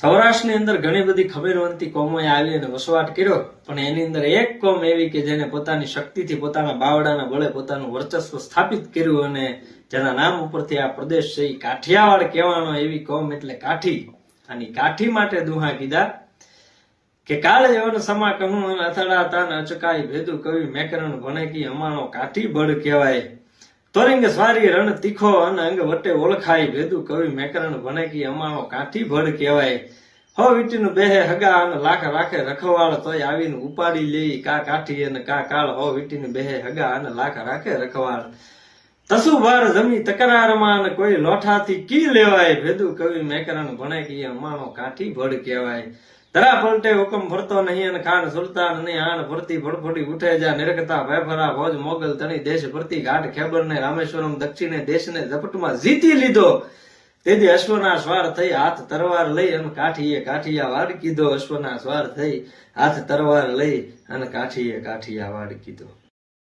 સૌરાષ્ટ્રની અંદર ઘણી બધી ખમીરવંતી કોમોએ આવી અને વસવાટ કર્યો, પણ એની અંદર એક કોમ એવી કે જેને પોતાની શક્તિથી પોતાના બાવડાના બળે પોતાનું વર્ચસ્વ સ્થાપિત કર્યું અને જેના નામ ઉપરથી આ પ્રદેશ છે એ કાઠિયાવાડ કહેવાનો એવી કોમ એટલે કાઠી. અને કાઠી માટે દુહા કીધા કે કાળ જવન સમા કહું અથડા તાન અચકાય ભેદુ કવિ મેકરણ ભણે કી અમાનો કાઠી બળ કહેવાય. તોરિંગ સ્વારી રણ તીખો અને અંગ વટે ઓળખાય, ભેદું કવિ મેકરણ ભણે અમાણો કાંઠી કાઠી કહેવાય. હો વીટીનું બેહે હગા અને લાખ રાખે રખવાળ, તોય આવીને ઉપાડી લેઈ કા કાઠી અને કા કાળ. હો વીટીનું બેહે હગા અને લાખ રાખે રખવાળ. તસુભાર જમી તકરારમાં અને કોઈ લોઠાથી કી લેવાય? ભેદુ કવિ મેકરણ ભણે કે અમાનો કાઠી ભડ કહેવાય. તરા પલટે હુકમ ફરતો નહીં અને ખાન સુલતાન નહીં. આણ ભરતી ભડફડી ઉઠે જા, નિરખતા ભયફરા ભોજ મોગલ તણી દેશ ફરતી ઘાટ ખેબર ને રામેશ્વરમ દક્ષિણે દેશને ઝપટમાં જીતી લીધો. તેથી અશ્વના સ્વાર થઈ હાથ તરવાર લઈ અને કાઠીએ કાઠિયા વાડ કીધો. અશ્વના સ્વાર થઈ હાથ તરવાર લઈ અને કાઠીએ કાઠિયા વાડ કીધો.